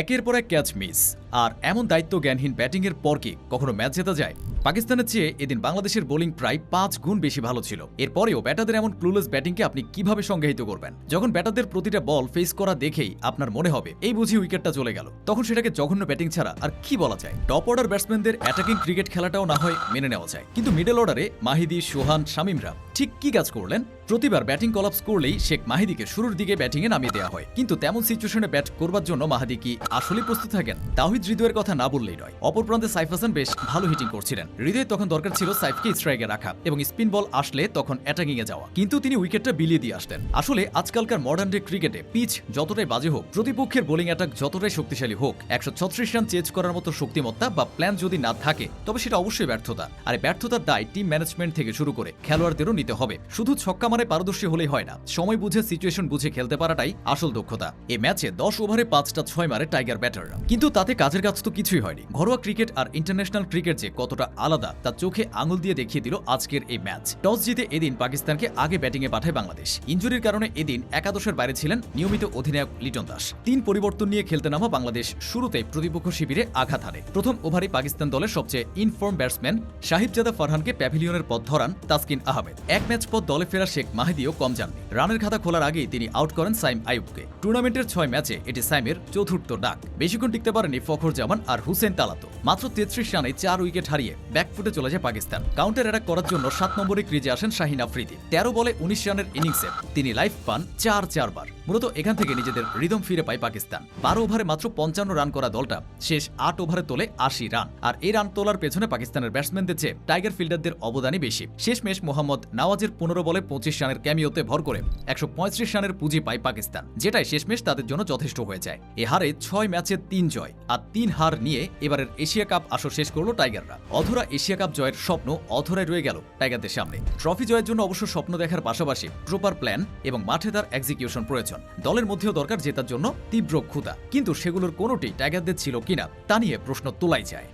একের পর এক ক্যাচ মিস আর এমন দায়িত্ব জ্ঞানহীন ব্যাটিংয়ের পর কি কখনো ম্যাচ জেতা যায়? পাকিস্তানের চেয়ে এদিন বাংলাদেশের বোলিং প্রায় পাঁচ গুণ বেশি ভালো ছিল। এরপরেও ব্যাটারদের এমন ক্লুলেস ব্যাটিংকে আপনি কীভাবে সংজ্ঞায়িত করবেন? যখন ব্যাটারদের প্রতিটা বল ফেস করা দেখেই আপনার মনে হবে, এই বুঝি উইকেটটা চলে গেল। তখন সেটাকে জঘন্য ব্যাটিং ছাড়া আর কি বলা যায়? টপ অর্ডার ব্যাটসম্যানদের অ্যাটাকিং ক্রিকেট খেলাটাও না হয় মেনে নেওয়া যায়। কিন্তু মিডল অর্ডারে মাহিদি, সোহান, শামিমরা। ঠিক কি কাজ করলেন? প্রতিবার ব্যাটিং কলাপস করলেই শেখ মাহিদিকে শুরুর দিকে ব্যাটিংয়ে নামিয়ে দেওয়া হয়। কিন্তু তেমন সিচুয়েশনে ব্যাট করবার জন্য মাহাদি কি আসলে প্রস্তুত থাকেন? তাহিদ হৃদয়ের কথা না বললেই নয়। অপর প্রান্তে সাইফ হাসান বেশ ভালো হিটিং করছিলেন। হৃদয় তখন দরকার ছিল সাইফকে স্ট্রাইকে রাখা এবং স্পিন বল আসলে তখন অ্যাটাকিং এ যাওয়া। কিন্তু তিনি উইকেটটা বিলিয়ে দিয়ে আসতেন। আসলে আজকালকার মডার্ন ডে ক্রিকেটে পিচ যতটাই বাজে হোক, প্রতিপক্ষের বোলিং অ্যাটাক যতটাই শক্তিশালী হোক, একশো ছত্রিশ রান চেজ করার মতো শক্তিমত্তা বা প্ল্যান যদি না থাকে, তবে সেটা অবশ্যই ব্যর্থতা। আর ব্যর্থতার দায় টিম ম্যানেজমেন্ট থেকে শুরু করে খেলোয়াড়দেরও নিতে হবে। শুধু ছক্কা মানে পারদর্শী হলেই হয় না। সময় বুঝে সিচুয়েশন বুঝে খেলতে পারাটাই আসল দক্ষতা। এই ম্যাচে দশ ওভারে পাঁচটা ছয় মারে টাইগার ব্যাটাররা। কিন্তু তাতে কাজের কাজ তো কিছুই হয়নি। ঘরোয়া ক্রিকেট আর ইন্টারন্যাশনাল ক্রিকেট যে কতটা আলাদা, তা চোখে আঙুল দিয়ে দেখিয়ে দিল আজকের এই ম্যাচ। টস জিতে এদিন পাকিস্তানকে আগে ব্যাটিংয়ে পাঠায় বাংলাদেশ। ইঞ্জুরির কারণে এদিন একাদশের বাইরে ছিলেন নিয়মিত অধিনায়ক লিটন দাস। তিন পরিবর্তন নিয়ে খেলতে নামা বাংলাদেশ শুরুতে প্রতিপক্ষ শিবিরে আঘাত হানে। প্রথম ওভারে পাকিস্তান দলের সবচেয়ে ইনফর্ম ব্যাটসম্যান সাহিবজাদা ফারহানকে প্যাভিলিয়নের পথ ধরান তাসকিন আহমেদ। এক ম্যাচ পর দলে ফেরা শেখ মাহিদিও কম যাননি। রানের খাতা খোলার আগেই তিনি আউট করেন সাইম আইয়ুবকে। টুর্নামেন্টের ছয় ম্যাচে এটি সাইমের চতুর্থ ডাক। বেশিক্ষণ টিকতে পারেনি ফখর জামান আর হুসেন তালাতো। মাত্র তেত্রিশ রানে চার উইকেট হারিয়ে ব্যাকফুটে চলে যায় পাকিস্তান। কাউন্টার অ্যাটাক করার জন্য সাত নম্বরে ক্রিজে আসেন শাহিন আফ্রিদি। তেরো বলে উনিশ রানের ইনিংসে তিনি লাইফ পান চার চারবার। মূলত এখান থেকে নিজেদের রিদম ফিরে পায় পাকিস্তান। বারো ওভারে মাত্র পঞ্চান্ন রান করা দলটা শেষ আট ওভারে তোলে আশি রান। আর এই রান তোলার পেছনে পাকিস্তানের ব্যাটসম্যানদের চেয়ে টাইগার ফিল্ডারদের অবদানই বেশি। শেষমেশ মোহাম্মদ নওয়াজের পনেরো বলে পঁচিশ রানের ক্যামিওতে ভর করে একশো পঁয়ত্রিশ রানের পুঁজি পায় পাকিস্তান, যেটাই শেষমেশ তাদের জন্য যথেষ্ট হয়ে যায়। এ হারে ছয় ম্যাচে তিন জয় আর তিন হার নিয়ে এবারের এশিয়া কাপ আসর শেষ করল টাইগাররা। অধরা এশিয়া কাপ জয়ের স্বপ্ন অধরায় রয়ে গেল টাইগারদের সামনে। ট্রফি জয়ের জন্য অবশ্য স্বপ্ন দেখার পাশাপাশি প্রপার প্ল্যান এবং মাঠে তার এক্সিকিউশন প্রয়োজন। দলের মধ্যেও দরকার জেতার জন্য তীব্র ক্ষুধা, কিন্তু সেগুলোর কোনোটি টাইগারদের ছিল কিনা তা নিয়ে প্রশ্ন তোলাই যায়।